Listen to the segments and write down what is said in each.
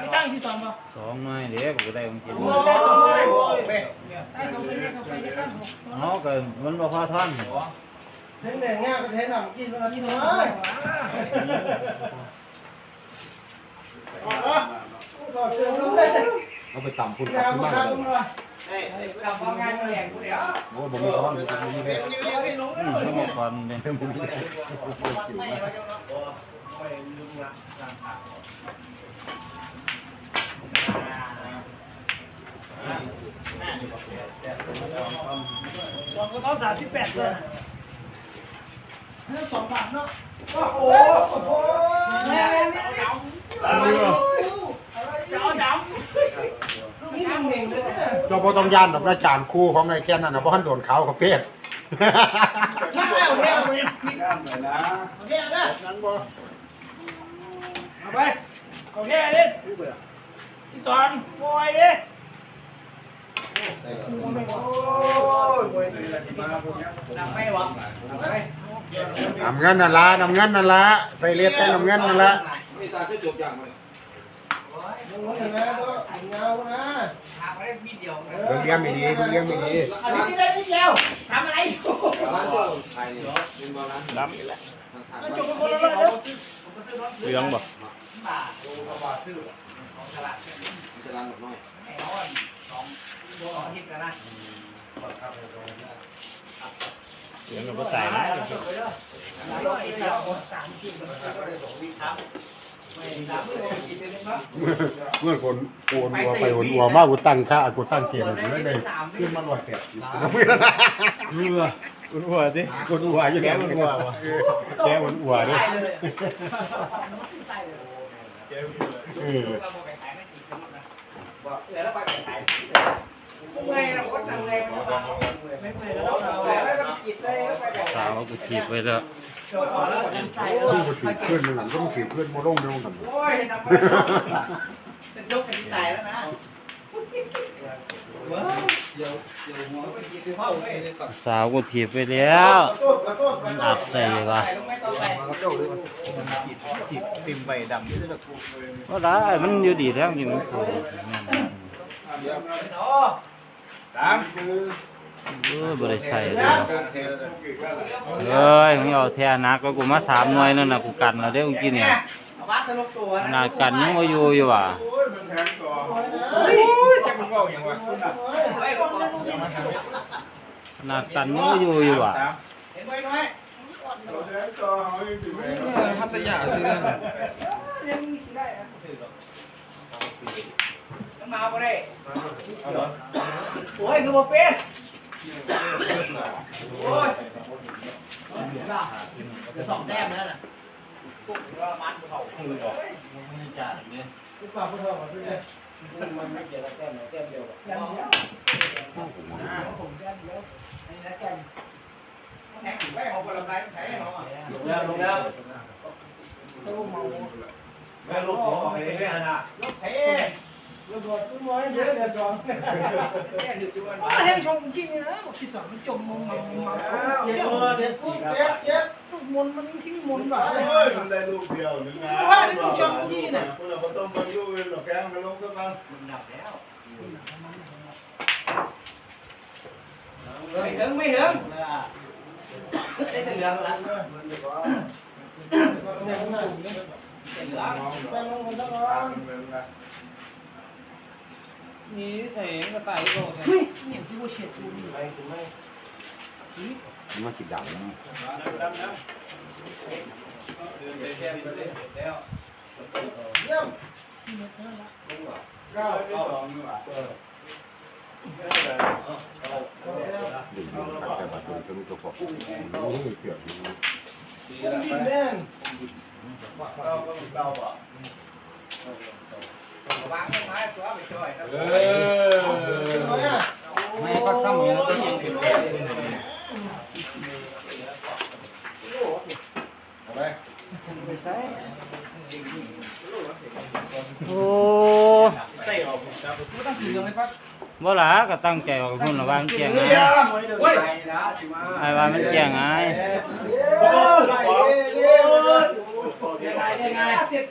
ไม่ตั้งที่สอนป่ะสองหน่อยเดี๋ยวกูได้ของจริงโอ้ได้สองเลยได้เขาไปได้เขาไปได้กันหกเนาะก็มันบ่พอท่อนเท่งแดงง่ายก็เท่งหนังกินแล้วนี่น้อยก็เจอเขาได้เอาไปต่ำพุ่นกยาลับวขึ้นมามาครับเลยมาเราพองานมาแหลงกูเดี๋ยวโอ้ยผมมีท้องผมมีแม่อืมทั้งหมดความเป็นผมมีแม่ กินนะสองก็ต้องสามสิบแปดเลยสองบาทเนาะโอ้โหโอ้โหแม่เอาดำเอาดำนี่หนึ่งเลยเจ้าพอต้องย่านแบบอาจารย์ครูของไอ้แก่นั่นนะเพราะท่านโดนเขาเขาเพศถ้าเอาเที่ยวไปย่านเลยนะเอาเที่ยวนะนั้นบ่ เอาไปเอาเที่ยวดิที่สอนบอยดิโอ้ยนำไม่หวังนำไม่นำเงินนั่นละนำเงินนั่นละใส่เลียดใส่นำเงินนั่นละไม่ตาจะจบอย่างไรยังไม่ถึงนะก็เงานะถามมาได้มีเดียวเพิ่งเลี้ยงไม่ดีเพิ่งเลี้ยงไม่ดีอันนี้ได้นิดเดียวทำอะไรอยู่ร้านเจ้าไทยนี่เป็นบอลร้านดำนี่แหละจบกันคนละเลยเนาะเรื่องบ่ บาทดูกระบาดซื้อของตลาดมันจะร้านหมดน้อยไอ้ร้อนสองโลสองทิศกันนะเรื่องก็ตายนะแล้วก็อีกแล้วสามทิศมันก็ได้สองวิครับไม่รับไม่กินเลยมั้งเมื่อคนโอนวัวไปโอนวัวมากกูตั้งค่ากูตั้งเกณฑ์ไม่ได้ขึ้นมาลอยแปดสิบไม่ได้รู้ว่ารู้ว่าสิกูดูว่าอยู่แล้วกูว่าวะแกมันอัวด้วยตาย เลยตายเลยเออเราบอกไปขายไม่กี่คนนะบอกเออแล้วไปขายไม่เราก็ทำไงมันก็ไม่ไม่แล้วเราแล้วก็กินได้ไปแบบสาวกูถีบไปแล้วโดนแล้วก็ยังใส่เพื่อนกูถือเพื่อนมึงต้องถือเพื่อนโมล่งโมล่งกันโอ้ยทำไมจะยกกันตายแล้วนะ สาวกูถีบไปแล้วมันอัดใจว่ะใส่ลงไม่ต้องใส่มากับเจ้าเลยจีบติมใบดำนี่และว่าได้มันอยู่ดีแล้วจริงมันสวยแม่นโอ้เออบ่ได้ใส่เลยเอ้ยมึงเอาแท้นักก็กูมาสามหน่วยนั่นนะกูกันแล้วเด้อเมื่อกี้เนี่ยเอาบ้านสรุปตัวข นาดกันยังบ่อยู่อยู่ว่ะเฮ้ยจะมึงบอกอย่างวะเฮ้ยบอกเลยขนาดกันยังบ่อยู่อยู่ว่ะเห็นไหมน้อยพัทยาคือเรื่องยังมีสิได้อะน้ำมาบ่ได้โอ้ยคือบ่เป็นโอ้ยจะสองแต้มแล้วน่ะ ก็มันเขาคือบอกมันจัดเนี่ยที่ฝากผู้เฒ่ามาด้วยมันไม่เกี่ยวกับแต้มแต้มเดียวแต้มเดียวผมแต้วอันนี้นะแต้มแท็กไม่เอาคนละไรแท็กให้เขาอะลงแล้วลงแล้วตู้เมาแม่ลูกหัวไปเรื่อยๆนะลูก เพลูกหัวตุ้มไว้เยอะเดี๋ยวสองแค่ดื้อจุ๊บมันแห้งชงจริงนะบอกที่สองมันจมมองมังมังเจ็บเจ็บปุ๊บเจ็บเจ็บลูกมนมันที่มนแบบโอ้ยมันได้ลูกเดียวนึงนะพวกเราต้องมาอยู่เป็นหรอกแกงไปลงสักวันมันดับแล้วไม่ถึงไม่ถึงได้แต่เหลืองละเหลืองแม่ลงมาสักวั นนี่ใส่กระต่ายก็เฮ้ยเนี่ยคือว่าเฉียดกูไปถูกไหมมันติดดังเยี่ยมเก้าที่สองนี่หว่าดึงขัดแต่บัดเป็นสนุกตัวฟอกนี่เปรียบนี่ดินแดงเราก็มีเก้าป่ะวางไม้ตัวไปช่วยเออน้อยอะไม่ปักซ้ำอย่างนั้นก็ยังโอ้ไม่ต้องกินยังไงปักบ่ล่ะก็ตั้งใจว่าพุ่นระวังแจ้งไงเฮ้ยนะสิมาไอ้ว่ามันแจ้งไง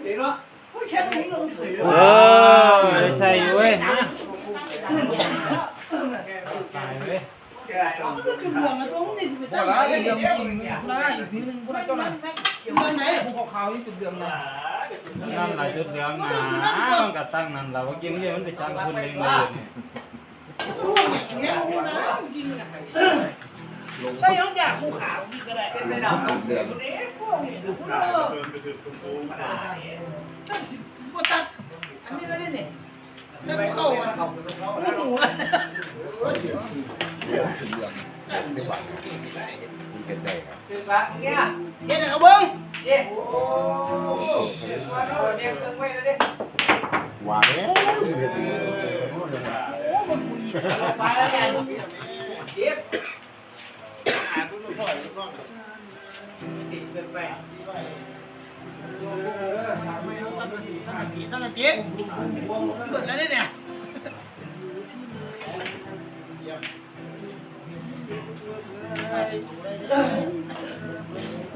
เร็ว เร็วยังไงยังไงเจ็ดสิเนาะผู้เช็ดนี้ลงเฉยเออได้ใส่อยู่เว้ยนะตายเว้ยมันก็จุดเหลืองมาตรงนี้ไปบ่ตั้งละไว้เดือดจริงนะอีกทีนึงบ่ได้เจ้านั้นเรื่องไหนผู้ขาวๆนี่จุดเดือดนะนั่นหลายจุดเหลืองนะมันก็ตั้งนั่นล่ะว่ากินเนี่ยมันไปตั้งคุณเองเลยเนี่ยนะจริงนะ ใช่ต้องอยากคู่ขาวนี่ก็ได้เป็นระดับเดือดนี้พวกนี้ดูเออเดินไปถึงตรงนู้นตั้งสิบก็ตัดอันนี้ก็ได้เนี่ยแล้วเข้าอะไม่หนูอะถึงละเนี่ยเฮ็ดให้เขาเบิ่งเจ๊โอ้มาโน่เดี๋ยวเครื่องไว้แล้วดิว่าแล้วไปแล้วไงเจ๊ ติดเกินไปตั้งแต่เจ๊เปิดแล้วเนี่ย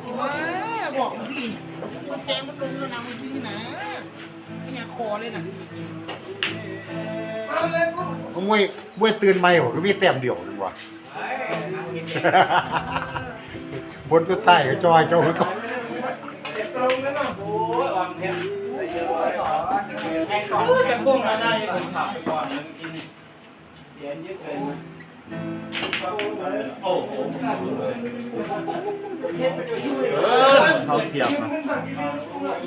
สิว่าบอกพี่มันแทงมันลงแล้วนะเมื่อกี้นี่นะไม่อยากคอเลยนะเอาเลยกูก็มวยมวยตื่นใหม่ผมก็มีแต้มเดียวนึงว่ะ เฮ้ยนั่งกินบนสุดท้ก็จอยเจ้าก็เด็กตรงนั้นน่ะโอ้ยอ่อนแท้เออแต่กุ้งอันนั้นยังผมสับไปก่อนมันกินเสียนยึดเลยนโอ้โหเออเขาเสียบ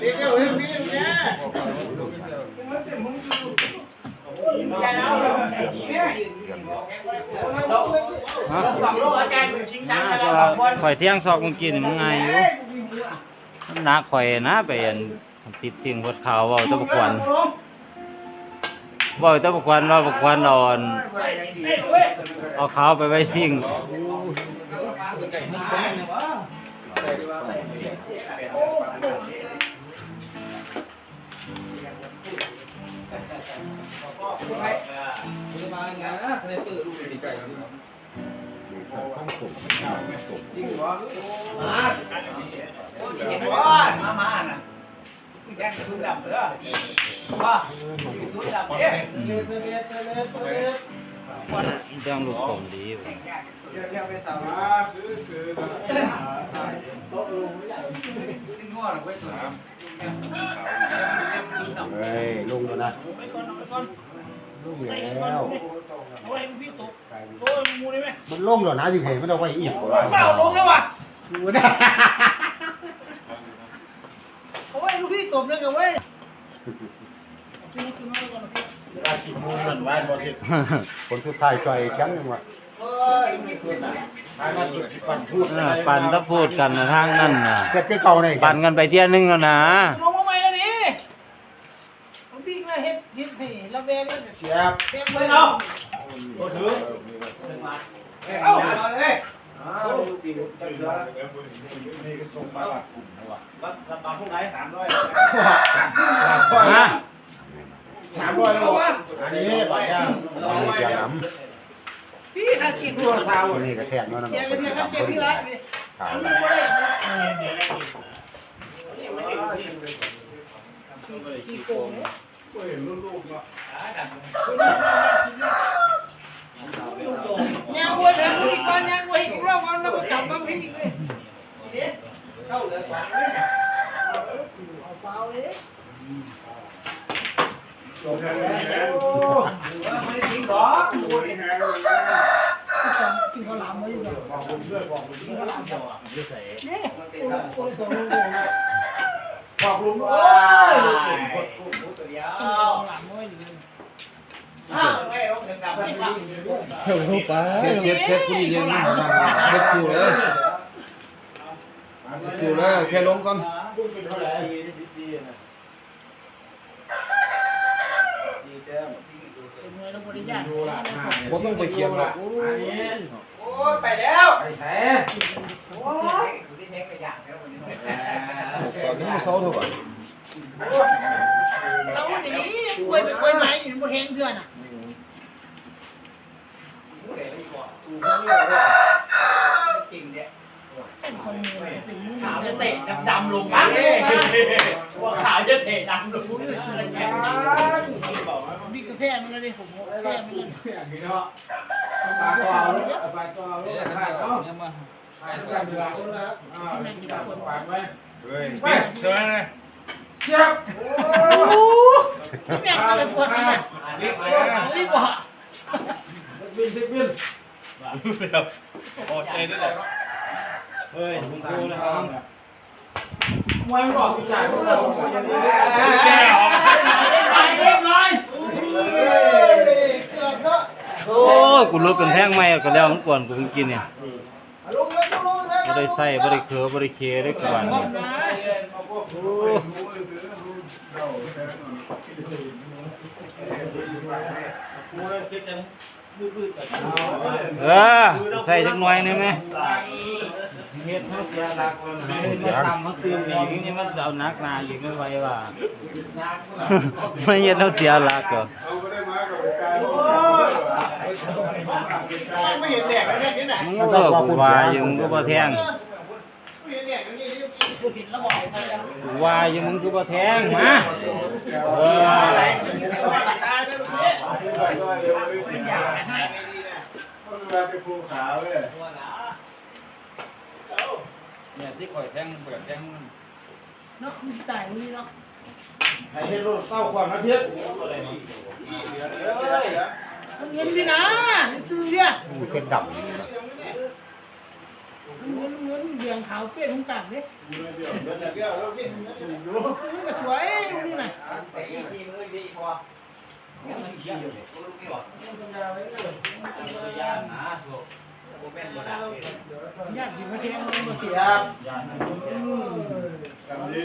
เรียกเอาเรื่องนี้เนี่ย ข่อยเที่ยงซอกมึงกินมึงไงอยู่นหนักข่อยนะไปอันติดสิ่งพดขาวว้าตะบกวนว้าตะบกวนเราบกวนเราอันเอาขาวไปไว้สิ่ง ไก่นี่ก็แม่นนะมาไงนะสไนเปอร์ลูกดีไก่แล้วนี่ข้างผมจริงเหรอมาเห็นว่ามามาน่ะแย่งทุนดำเหรอว่าทุนดำเนี่ยเรื่องลูกผมดีอยู่เรียกไปสาระคือคือซึ่งง้อหรอเว้ยตัวนี้ ยลงแล้วนะลงแล้วโอ้ยพี่ตกโอ้ยมูได้ไหมมันลงแล้วนะสิเพมันเอาไว้อีกเฝ้าลงแล้วว่ะดูนะโอ้ยลูกพี่ตบเลยกันเว้ยพี่นี่คือมาก่อนนะพี่คนสุดท้ายจอยแข็งยังวะเฮ้ยไม่ควรนะเออปั่นถ้าพูดกันนะทางนั่นน่ะเสร็จก็เก่าในปั่นกันไปเที่ยนึงแล้วนะ ลงมาใหม่แล้วนี่ลูกพี่ มาเฮ็ดเฮ็ดให้ระแวงแล้วเสียบเต็มเฮ้เลยยเนาะเนาะถือมาเอาเอาเลยอ้าวตีจังเลยนี่ก็ส่งมาบัตรกลุ่มนะวะบัตรบัตรพวกไหนสามร้อยฮะสามร้อยแล้ววะอันนี้บัตรย่างอันนี้เสียงน้พี่ขาเก็บตัวซาวำตัวนี้ก็แทงเนาะนะเก็บไปเถอะครับเก็บพี่ละนี่ขาวนี่บ่ได้กี่โกงเนี่ย ก็เห็นลูกๆเนาะยางวัวเถอะพี่ก่อนยางวัวอีกรอบก่อนแล้วก็กลับมาพี่อีกเลยเข้าเลือสองเลยเนี่ยเอาฟาวเลยส่งแทนแล้วโอ้ถือว่าไม่ได้ทิ้งหรอกกูนี่นะกินข้าวหลามมาอยู่สองบอกผมด้วยบอกผมด้วยนี่มันติดแล้วโอ้ยสองลูกเลยนะบอกลุงว้ว่าายลูกกเก่งดกูกูตัวเดีย วกินข้าวหลามน้อยอยู่อ้าวไม่ลงถึงดำไม่ฟังเฮ้ยฮู้ไปเช็ดเช็ดคุณเรียนมาเช็ดคิวเลยคิวเลยแค่ลงก่อนลูกเป็นเท่าไหร่เป็นไงเราบริญาตบ่ต้องไปเขียนหรอกอันนี้โอ้ยไปแล้วไปแสโอ้ยกูได้เทคกระยางแล้ววันนี้สอนนี่เซาเถอะ เราหนีกล้วยไปกล้วยไม้อยู่ในบนแหงเถื่อนอะกูเดี๋ยวดีกว่ากูไม่เลือกเลยจริงเนี่ยโเป็นมือเป็นมือขาวเดิจะนเตะดำๆลงมาว่าขาวจะเตะดำลงอะไรเงี้ยบิ๊กแพ้มันเลยผมแพ้มันเลยอย่างนี้เนาะปลาก็เอาปลาก็เอาเนี่ยปลาก็เอาเนี่ยมาปลาก็เอาอ่าปลาไว้เฮ้ยเชิญเลย เสียบพี่แม่ก็เลยปวดเลยรีบบอกบินสิบินพอใจได้วยแหละเฮ้ยมึงกูนะครับมวยบอกผู้ชายเขาบอกว่าอย่างนี้เรียบร้อยโอ้กูลุกเป็นแพงใหม่ก็แล้วมันกวนกูกินเนี่ย บ่ได้ใส่บ่ได้เคือบ่ได้เคได้กวนเนี่ยโอ้ เออใส่จักหน่อยหนึงไหมเฮ็ดให้เสียหลักก่อนนะเฮ็ดให้ซ้ำมันคืออีกนี่มันเอาหนักหนาอีกไม่ไหวว่าไม่เฮ็ดให้เสียหลักก็เอาไปได้มากับกายไม่เห็นแดกเลยนี่น่ะมึงก็กูว่าอยู่มึงก็บ่แทง ไม่เห็นแดกนี่กูผิดแล้ กูว่าอยู่มึงก็บ่แทงมาเอออะไรว่าตาไปลูกเว้ยตัวหลาเจ้าเนี่ยที่คอยแทงเปิดแทงเนาะคุณตายนี่เนาะให้เฮ็ดรถเต้าความนาทีเงินดีนะซื้อเนี่ยกูเส้นดำเงินเงิ นเบียงขาวเปี้ยนของกัดเนี่ยมันก็สวยนี่น่ะทีมือดีพอยังมันขี้อยู่กูรู้ไม่หรอกยานะลูกกูเป็นบ่ได้ญาติมาแทงมันมาเสียยากันดี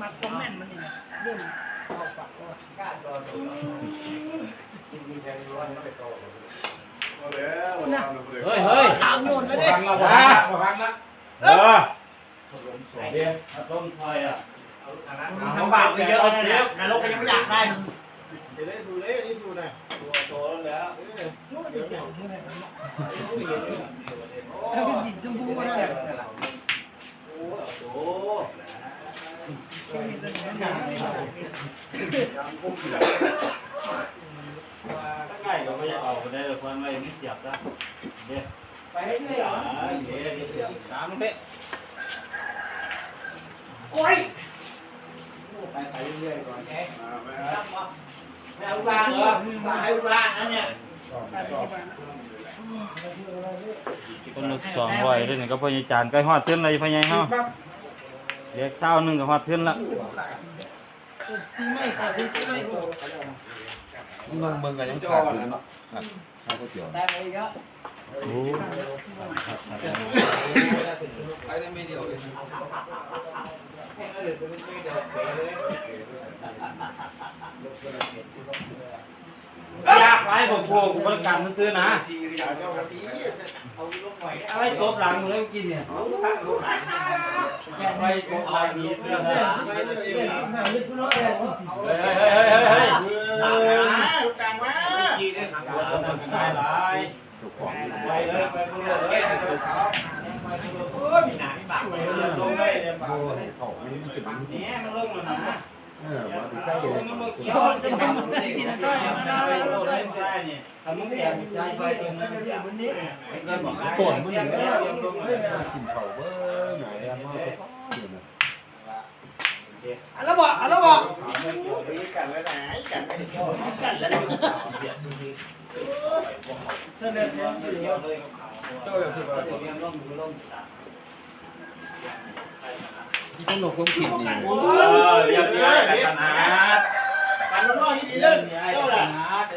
มัดคอมเมนต์มันนี่เรื่องเอาฝากว่าก้าตัวตัวพอแล้ว เฮ้ยเฮ้ยขาวโยนแล้วบ่เด้ทันละบ่ทันละบ่ทันละเออเดี๋ยวเอาส้มซอยอะทำบาปไปเยอะนะเนี่ยนรกก็ยังไม่อยากได้มึงจะได้สูเลยนี่สูน่ะตัวโตแล้วรู้ว่าจะเสียใช่ไหมถ้าเป็นดินชมพูก็ได้โอ้โหชีวิตมันหนาถ้าง่ายก็ไม่อยาก เอาไปได้เลยคนไว้ไม่เสียบซะเดี๋ยวไปให้เรื่อยเหรอเดี๋ยวเสียบตามมันเด้โอ้ยไปไปเรื่อยๆก่อนแกมาไปไม่ฮะเอาลูกลางเหรอมาให้ลูกลางนั่นเนี่ยคนละสองร้อยเลยนี่ก็พยายามใกล้ฮอดเทือนเลยพยายเฮาเด็กเศร้าหนึงก็ฮอดเทือนละซีไม่ค่ะซีไม่ ก็เมืองเมืองกันยังขาดอยู่เนาะข้าวก๋วยเตี๋ยวได้ไปเยอะโอ้ไปได้ไม่เดียวเลย ยากไรผมพวกกูประกันมันซื้อนะอาลูกหน่อยอะไรตบหลังมึงแล้วกินเนี่ยเอาลูกหลังลูกหลังแค่ไปตบหลังมีเสื้อเฮ้ยไปเรื่อยๆหาลึกน้อยเลยเฮ้ยเฮ้ยเฮ้ยเฮ้ยสามนะลูกกลางมาทีนึงปวดสนับสายหลายถูกของไปเลยไปเรื่อยเลยไปเขาโอ้ยมีหนามีบากไปเลยเรื่อยลงเลยเดี๋ยวปากโอ้ยเขาไม่ได้กินนี่มันลงแล้วนะ เออมาไปใส่เลยมันเกี่ยวจะทำมันได้กินได้มันได้โดนได้เนี่ยถ้ามึงแอบใจไปตรงนั้นเนี่ยมันนี่ไอ้เงินบอกก่อนมันยัยังงแล้แล้ววยังลงเลยมากินข้าวเบ้อไหนอะมาก็เดี๋ยวนะอันละบอกอันละบอกกันแล้วไหนกันไม่ชอบกันแล้วเสนอเรื่องเดียวเลยเจ้าอย่างสุดว่าเรื่ องลงลงต้องหนกความผิดนี่เออเรียบร้อยกันนะกันลูกน้อยที่ดีเรื่เล่อนงนี้ไอ้เจ้าล่ะเอ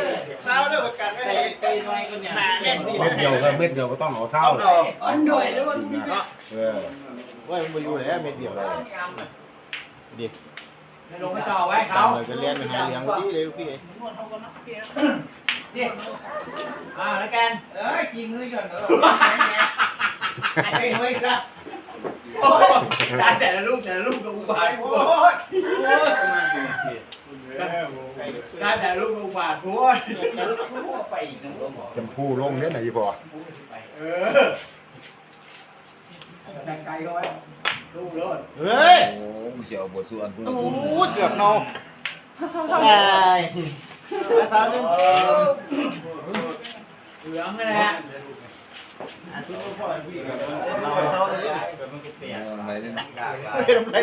อเช้าเลิกกันไม่ใส่ได้ใส่หน่อยก็เนี่ยหนาแน่นดีเม็ดเดียวก็เม็ดเดียวก็ต้องเอาเท่าต้องเอาอันด้วยแล้วมันเออว่ามันไปอยู่แล้วเม็ดเดียวเลยในลงไปจ่อไว้เขาเลยก็เลี้ยงไปหาเลี้ยงที่เลยลูกพี่ดิอ่าแล้วกันเอ้ยกินมือหย่อนเออไอ้เฮ้ยซะ แต่ละลูกแต่ละลูกก็อุบาทโอ้ยโอ้ยทำไมอยู่สิการแต่ละลูกก็อุบาทโอ้ยไปอีกนะผมบอกจำพูลงเนี่ยไหนพอเออแบ่งไก่เขาไว้ดูรถเฮ้ยโอ้มึงเสียวบทส่วนคุณโอ้เกือบเนาไอ้สาวนึงเหลืองเลยนะ อาทิตย์พ่อพี่กับเราเช้าเลยอะไรเนี่ยไม่ทำไร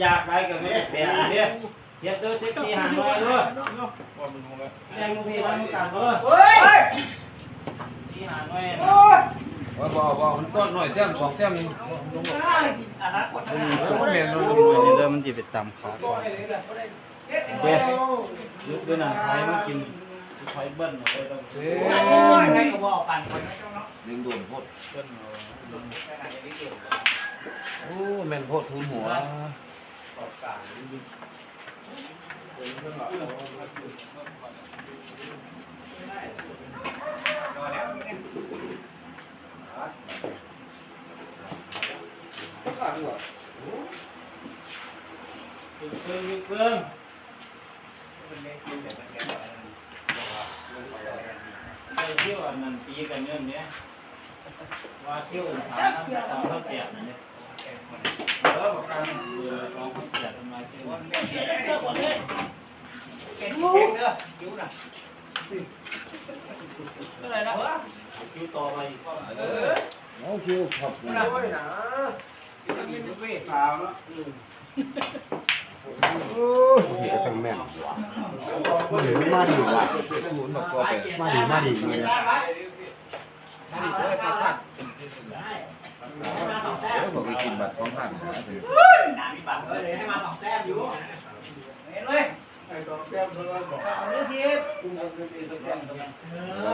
อยกไปก็ไม่ได้แปลงเฮ็ดเด้อเซ็กซี่หาน่อยด้อแจ้งลูกพี่ว่ามึงกลับเด้อเฮ้ยสี่หาน่อยว่าบ่บ่มันต้นหน่อยแต้มสองแต้มนี่อันนั้นกดทางเออมันแม่นมันอันนี้เด้อมันไปตำขาก่อนเด็ดด้วยนะไผมากิน ไผเบิ้ลเอาไว้ต้องซื้อใช้กระบอกปั่นคนไม่ต้องเนาะยิงดนโพดเบิ้ลเอาโอ้แม่นโพดทุนหัวตึงตึงตึงตึง ไปเที่ยวอันนั้นปีกันเนี่ยเนี่ยว่าเที่ยวถามน้ำสาวเขาแก่เนี่ยเออบอกกันเบื่อสองเขาแก่ทำไมเที่ยวเสียเสื้อหมดเลยเก่งเก่งเด้อคิ้วนะเท่าไหร่นะคิวต่อไปเออโอ้คิวครับเท่าไหร่นะยังยืนดูพี่ขาวแล้วเห็นทั้งแม่นเห็นมาดีว่ะศูนย์แบบก็ไปมาดีมาดีเลยถ้าดีเอ้ยพัดพัดให้มาสองแต้เอ้มยบอกไปกินบัตรของท่านนะถือหนามีบัตรเลยให้มาสองแต้มอยู่เห็นเลยไอ้ตอนแก้มเพื่อนบอกเอาเรื่องทีเออ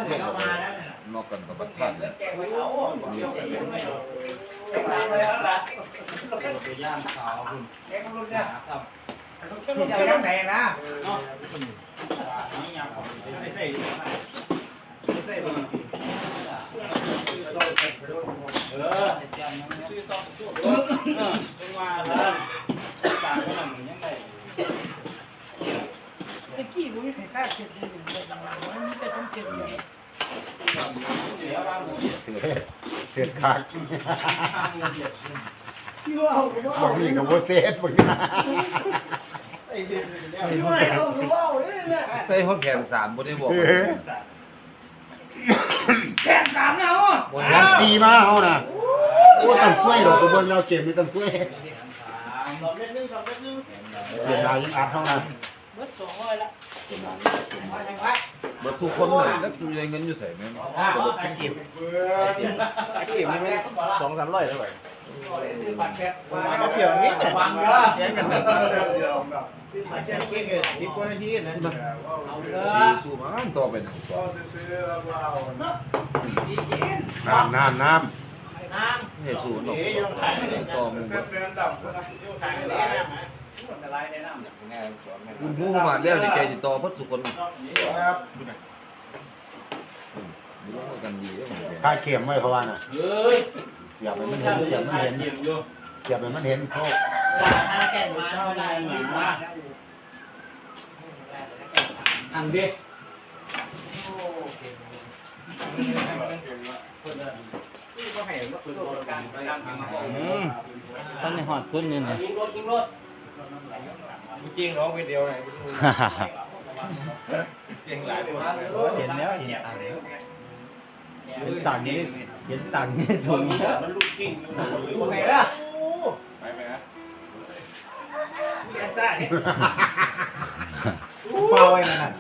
เดี๋ยวเข้ามาแล้วเนี่ยนอกกันกับบัตรพัดเลยแกงไว้เอาเดี๋ยวแกงไม่เอาตามเลยแล้วล่ะ ไปย่างขาวคุณแกงรุ่นหเนี่ยาซ้ำอย่างแดงนะเนาะนี่ยางของไม่ใส่ไม่ใส่เออเออชื่อซองชั่วเออเป็นว่าแล้วต่างกันยังไงตะกี้ผมไม่เคยฆ่าเสร็จเลยมันมีแต่ต้องเสร็จเลย เดี๋ยวว่าหมูเสียดขาดที่ว่าเอาก็บางทีก็บ่เสียดเหมือนกันที่ว่าเอาก็ว่าเลยนะใส่หัวแขนสามบ่ได้บอกแปดสามแล้วบนรันั้สนซีมาเฮาน่ะโอ้ต้งช่วยดอกกูเบิ่งแล้วเกมนี้ต้งช่วยเกมดาวยังอัดเฮาน่ะเบิดสองร้อยละ บัตรทุกคนเลยแล้วอยู่ในเงินอยู่ใส่ไหมแต่บัตรทุกคนเพื่อนเกมนี้มัน2 300เท่าไหร่ซื้อบัตรแคปมมาเกี่ยวนี้วางเด้อเสียงกันเดียวแบบซื้อบัตรแคเก่งเลย10กว่านาทีนะเอาเด้ดีอสู้มาต่อไปหนึ่งก็ซื้อแล้วเราดีกินน้ำน้ำน้น้ให้สู้หนอกต่อมึงเป็นแฟนดั บนะำขายได้ไหมมันอะไรแนะนำคุณผู้มาแล้วนี่แกจะต่อพัดสุคนครับรู้ว่ากันดีแล้วำค่าเข็มไว้เพราะว่าน่ะเฮ้ยเสียบให้มันเห็นเสียบให้มันเห็นเยี่ยมอยู่เสียบให้มันเห็นโคกถ้าแก่นมาเท่าไรมาอันเด็กก็ให้รถรถการการทำของอืมท่านในหอดทุนนี่นะยิงรถยิงรถ จริงร้องไปเดียวไงเจ๋งหลายคนเห็นแล้วเห็นตังค์เห็นต่างนี้เห็นต่างนี้ตรงนี้มันลูกชิงอยู่ไหนล่ะไปไหมฮะแกซ่าเนี่ยเฝ้าไว้นั่นน่ะ